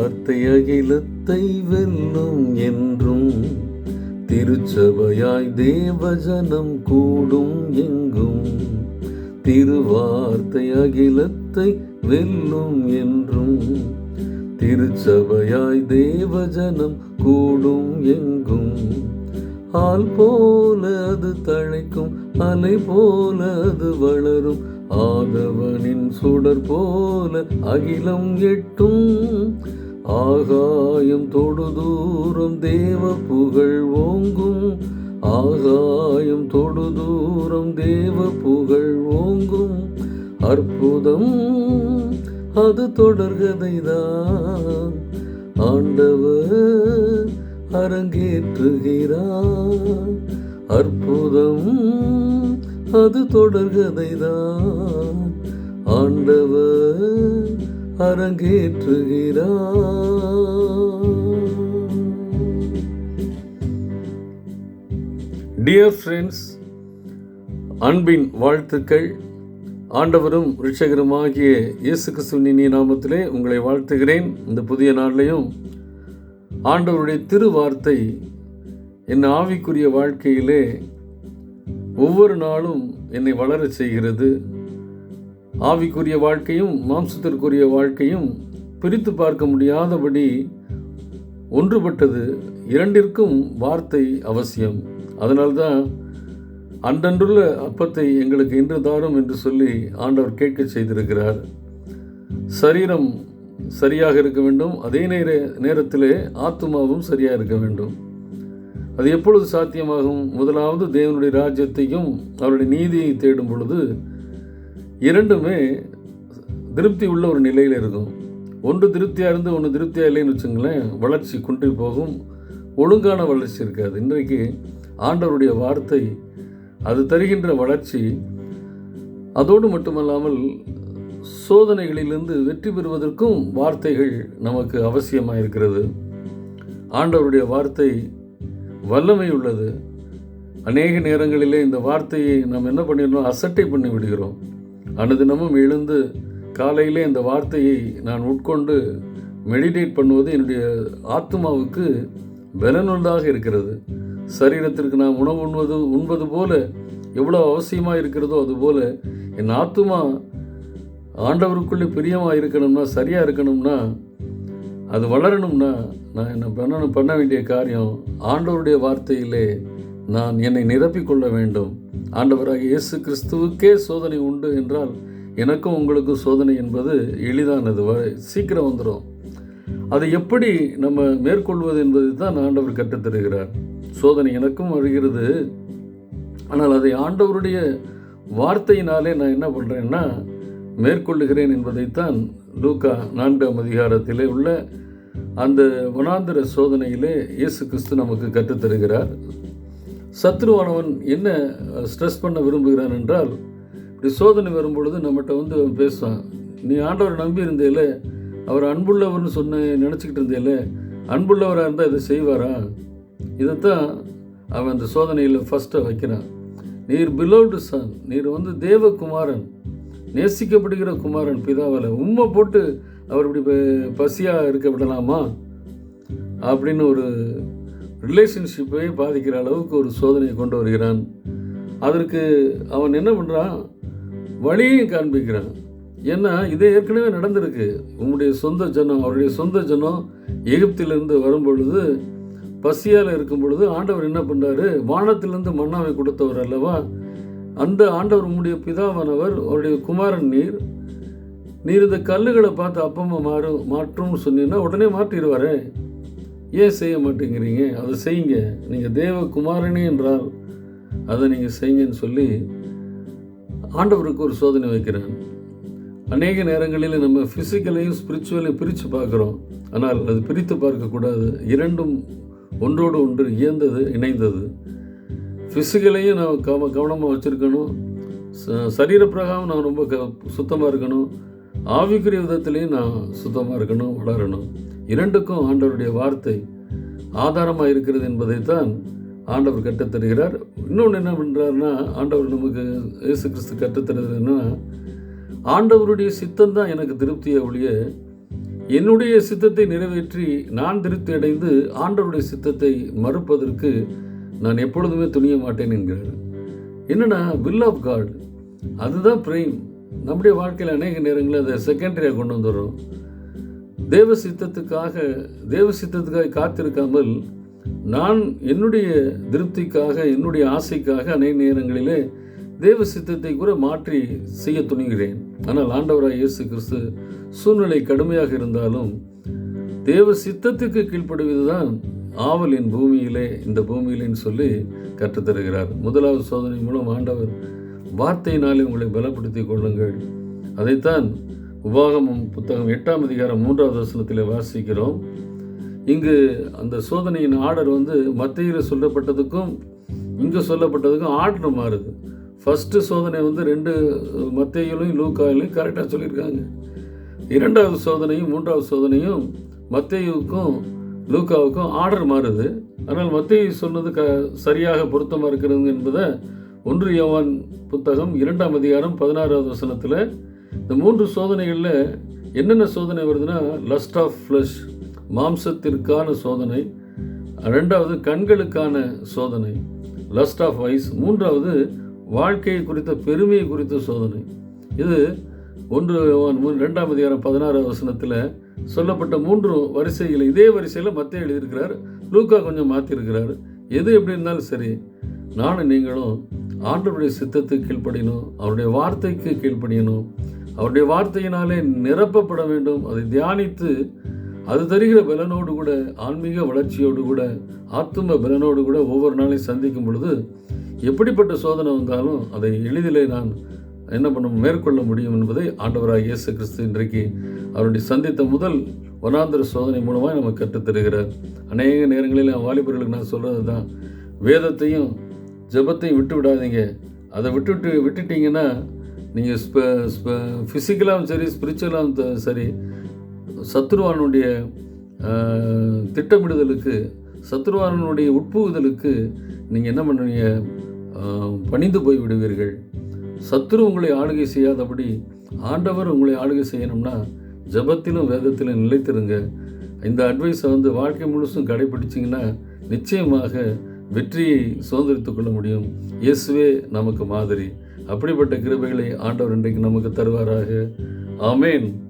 வார்த்தை அகிலத்தை வெல்லும் என்றும் திருச்சபையாய் தேவஜனம் கூடும் எங்கும் திருவார்த்தை அகிலத்தை வெல்லும் என்றும் திருச்சபையாய் தேவஜனம் கூடும் எங்கும். ஆள் போல அது தழைக்கும் அலை போல அது வளரும் ஆதவனின் சுடர் போல அகிலம் எட்டும் ஆகாயம் தொடு தூரம் தேவ புகழ் ஓங்கும். ஆகாயம் தொடு தூரம் தேவ புகழ் ஓங்கும். அற்புதம் அது தொடர்கதைதான். ஆண்டவர் அரங்கேற்றுகிறார். அற்புதம் அது தொடர்கதைதான். ஆண்டவர் அரங்கேற்றுகிறார். டியர் ஃப்ரெண்ட்ஸ் அன்பின் வாழ்த்துக்கள். ஆண்டவரும் ரிஷகருமாகிய இயேசு கிறிஸ்துவின் நாமத்திலே உங்களை வாழ்த்துகிறேன். இந்த புதிய நாளிலையும் ஆண்டவருடைய திருவார்த்தை என் ஆவிக்குரிய வாழ்க்கையிலே ஒவ்வொரு நாளும் என்னை வளரச் செய்கிறது. ஆவிக்குரிய வாழ்க்கையும் மாம்சத்திற்குரிய வாழ்க்கையும் பிரித்து பார்க்க முடியாதபடி ஒன்றுபட்டது இரண்டிற்கும் வார்த்தை அவசியம். அதனால்தான் அன்றன்றுள்ள அப்பத்தை எங்களுக்கு இன்று தாரும் என்று சொல்லி ஆண்டவர் கேட்க செய்திருக்கிறார். சரீரம் சரியாக இருக்க வேண்டும். அதே நேர நேரத்திலே ஆத்மாவும் சரியாக இருக்க வேண்டும். அது எப்பொழுது சாத்தியமாகும்? முதலாவது தேவனுடைய ராஜ்யத்தையும் அவருடைய நீதியை தேடும் பொழுது இரண்டுமே திருப்தி உள்ள ஒரு நிலையில் இருக்கும். ஒன்று திருப்தியாக இருந்து ஒன்று திருப்தியாக இல்லைன்னு வச்சுங்களேன் வளர்ச்சி குன்றி போகும். ஒழுங்கான வளர்ச்சி இருக்காது. இன்றைக்கு ஆண்டவருடைய வார்த்தை அது தருகின்ற வளர்ச்சி அதோடு மட்டுமல்லாமல் சோதனைகளிலிருந்து வெற்றி பெறுவதற்கும் வார்த்தைகள் நமக்கு அவசியமாக இருக்கிறது. ஆண்டவருடைய வார்த்தை வல்லமை உள்ளது. அநேக நேரங்களிலே இந்த வார்த்தையை நாம் என்ன பண்ணிடுறோம் அசட்டை பண்ணி விடுகிறோம் அனுதினமும் எழுந்து காலையிலே இந்த வார்த்தையை நான் உட்கொண்டு மெடிடேட் பண்ணுவது என்னுடைய ஆத்மாவுக்கு பலனுள்ளதாக இருக்கிறது. சரீரத்திற்கு நான் உணவு உண்பது உண்பது போல எவ்வளோ அவசியமாக இருக்கிறதோ அதுபோல் என் ஆத்மா ஆண்டவருக்குள்ளே பிரியமாக இருக்கணும்னா சரியாக இருக்கணும்னா அது வளரணும்னா நான் என்ன பண்ணணும் பண்ண வேண்டிய காரியம் ஆண்டவருடைய வார்த்தையிலே நான் என்னை நிரப்பிக்கொள்ள வேண்டும். ஆண்டவராக இயேசு கிறிஸ்துவுக்கே சோதனை உண்டு என்றால் எனக்கும் உங்களுக்கும் சோதனை என்பது எளிதானது. வ சீக்கிரம் வந்துடும் அதை எப்படி நம்ம மேற்கொள்வது என்பதை தான் ஆண்டவர் கற்றுத்தருகிறார் சோதனை எனக்கும் வருகிறது. ஆனால் அதை ஆண்டவருடைய வார்த்தையினாலே நான் என்ன பண்ணுறேன்னா மேற்கொள்ளுகிறேன் என்பதைத்தான் லூக்கா நான்காம் அதிகாரத்திலே உள்ள அந்த வனாந்திர சோதனையிலே இயேசு கிறிஸ்து நமக்கு கற்றுத்தருகிறார் சத்ருவானவன் என்ன ஸ்ட்ரெஸ் பண்ண விரும்புகிறான் என்றால் இப்படி சோதனை வரும்பொழுது நம்மகிட்ட வந்து அவன் பேசுவான் நீ ஆண்டவரை நம்பி இருந்தேல அவர் அன்புள்ளவர்னு சொன்ன நினச்சிக்கிட்டு இருந்தேல அன்புள்ளவராக இருந்தால் இதை செய்வாரா? இதைத்தான் அவன் அந்த சோதனையில் ஃபஸ்ட்டை வைக்கிறான். நீர் பிலோவ்டு சன் நீர் வந்து தேவகுமாரன் நேசிக்கப்படுகிற குமாரன் பிதாவால் உண்மை போட்டு அவர் இப்படி ப- பசியாக இருக்க விடலாமா அப்படின்னு ஒரு ரிலேஷன்ஷிப்பை பாதிக்கிற அளவுக்கு ஒரு சோதனையை கொண்டு வருகிறான். அதற்கு அவன் என்ன பண்ணுறான் வழியையும் காண்பிக்கிறான். ஏன்னா இது ஏற்கனவே நடந்திருக்கு. உங்களுடைய சொந்த ஜனம் அவருடைய சொந்த ஜனம் எகிப்திலிருந்து வரும்பொழுது பசியால் இருக்கும் பொழுது ஆண்டவர் என்ன பண்ணுறாரு வானத்திலிருந்து மன்னாவை கொடுத்தவர் அல்லவா? அந்த ஆண்டவர் உம்முடைய பிதாவானவர் அவருடைய குமாரன் நீர் நீர் இந்த கல்லுகளை பார்த்து அப்பம்மா மாறும் மாற்றும்னு சொன்னீங்கன்னா உடனே மாற்றிடுவாரே. ஏன் செய்ய மாட்டேங்கிறீங்க? அதை செய்யுங்க. நீங்கள் தேவ குமாரனே என்றால் அதை நீங்கள் செய்யுங்கன்னு சொல்லி ஆண்டவருக்கு ஒரு சோதனை வைக்கிறான் அநேக நேரங்களில் நம்ம ஃபிசிக்கலையும் ஸ்பிரிச்சுவலையும் பிரித்து பார்க்குறோம். ஆனால் அது பிரித்து பார்க்கக்கூடாது. இரண்டும் ஒன்றோடு ஒன்று இயந்தது இணைந்தது. ஃபிசிக்கலையும் நான் கவ கவனமாக வச்சுருக்கணும். ச சரீர நான் ரொம்ப க சுத்தமாக இருக்கணும். ஆவிக்குரிய விதத்துலேயும் நான் சுத்தமாக இருக்கணும் வளரணும். இரண்டுக்கும் ஆண்டவருடைய வார்த்தை ஆதாரமாக இருக்கிறது என்பதைத்தான் ஆண்டவர் கற்றுத்தருகிறார். இன்னொன்று என்ன பண்ணுறாருன்னா ஆண்டவர் நமக்கு இயேசு கிறிஸ்து கற்றுத்தருதுன்னா ஆண்டவருடைய சித்தம் தான் எனக்கு திருப்தியை ஒழிய என்னுடைய சித்தத்தை நிறைவேற்றி நான் திருப்தி அடைந்து ஆண்டவருடைய சித்தத்தை மறுப்பதற்கு நான் எப்பொழுதுமே துணிய மாட்டேன் என்கிறார். என்னன்னா வில் ஆஃப் காட் அதுதான் பிரேம் நம்முடைய வாழ்க்கையில் அநேக நேரங்களில் அதை செகண்டரியாக கொண்டு வந்துடுறோம். தேவ சித்தத்துக்காக தேவ சித்தத்துக்காக காத்திருக்காமல் நான் என்னுடைய திருப்திக்காக என்னுடைய ஆசைக்காக அநேக நேரங்களிலே தேவ சித்தத்தை கூட மாற்றி செய்ய துணிகிறேன். ஆனால் ஆண்டவராக இயேசு கிறிஸ்து சூழ்நிலை கடுமையாக இருந்தாலும் தேவ சித்தத்துக்கு கீழ்ப்படுவதுதான் ஆவல் என் பூமியிலே இந்த பூமியிலேன்னு சொல்லி கற்றுத்தருகிறார் முதலாவது சோதனை மூலம் ஆண்டவர் வார்த்தையினாலே உங்களை பலப்படுத்திக் கொள்ளுங்கள். அதைத்தான் உபாகமம் புத்தகம் எட்டாம் அதிகாரம் மூன்றாவது வசனத்தில் வாசிக்கிறோம். இங்கு அந்த சோதனையின் ஆர்டர் வந்து மத்தியில் சொல்லப்பட்டதுக்கும் இங்கே சொல்லப்பட்டதுக்கும் ஆர்டர் மாறுது. ஃபஸ்ட்டு சோதனை வந்து ரெண்டு மத்தியிலும் லூக்காயிலையும் கரெக்டாக சொல்லியிருக்காங்க. இரண்டாவது சோதனையும் மூன்றாவது சோதனையும் மத்தியுக்கும் லூக்காவுக்கும் ஆர்டர் மாறுது. ஆனால் மத்திய சொன்னது க சரியாக பொருத்தமாக இருக்கிறது என்பதை ஒன்று யோவான் புத்தகம் இரண்டாம் அதிகாரம் பதினாறாவது வசனத்தில் இந்த மூன்று சோதனைகளில் என்னென்ன சோதனை வருதுன்னா லஸ்ட் ஆஃப் ஃப்ளஷ் மாம்சத்திற்கான சோதனை ரெண்டாவது கண்களுக்கான சோதனை லஸ்ட் ஆஃப் வைஸ் மூன்றாவது வாழ்க்கையை குறித்த பெருமையை குறித்த சோதனை. இது ஒன்று ரெண்டாம் அதிகாரம் பதினாறு வசனத்தில் சொல்லப்பட்ட மூன்று வரிசையில் இதே வரிசையில் மத்திய எழுதியிருக்கிறார். லூக்கா கொஞ்சம் மாற்றிருக்கிறார் எது எப்படி இருந்தாலும் சரி நானும் நீங்களும் ஆண்டவருடைய சித்தத்துக்கு கீழ்ப்படியணும் அவருடைய வார்த்தைக்கு கீழ்ப்படியணும். அவருடைய வார்த்தையினாலே நிரப்பப்பட வேண்டும். அதை தியானித்து அது தருகிற பலனோடு கூட ஆன்மீக வளர்ச்சியோடு கூட ஆத்தும பலனோடு கூட ஒவ்வொரு நாளையும் சந்திக்கும் பொழுது எப்படிப்பட்ட சோதனை வந்தாலும் அதை எளிதிலே நான் என்ன பண்ண மேற்கொள்ள முடியும் என்பதை ஆண்டவராக இயேசு கிறிஸ்து இன்றைக்கு அவருடைய சந்தித்த முதல் வனாந்திர சோதனை மூலமாக நமக்கு கற்றுத்தருகிறார் அநேக நேரங்களில் வாலிபர்களுக்கு நான் சொல்கிறது தான். வேதத்தையும் ஜெபத்தையும் விட்டு விடாதீங்க அதை விட்டுவிட்டு விட்டுட்டீங்கன்னா நீங்கள் ஸ்ப ஸ்ப ஃபிசிக்கலாகவும் சரி ஸ்பிரிச்சுவலாகவும் சரி சத்ருவானுடைய திட்டமிடுதலுக்கு சத்ருவானுடைய உட்புகுதலுக்கு நீங்கள் என்ன பண்ணுவீங்க? பணிந்து போய் விடுவீர்கள். சத்ரு உங்களை ஆளுகை செய்யாதபடி ஆண்டவர் உங்களை ஆளுகை செய்யணும்னா ஜெபத்திலும் வேதத்திலும் நிலைத்திருங்க. இந்த அட்வைஸை வந்து வாழ்க்கை முழுசும் கடைபிடிச்சிங்கன்னா நிச்சயமாக வெற்றியை சுதந்திரித்து கொள்ள முடியும். இயேசுவே நமக்கு மாதிரி. அப்படிப்பட்ட கிருபைகளை ஆண்டவர் இன்றைக்கு நமக்கு தருவாராக. ஆமேன்.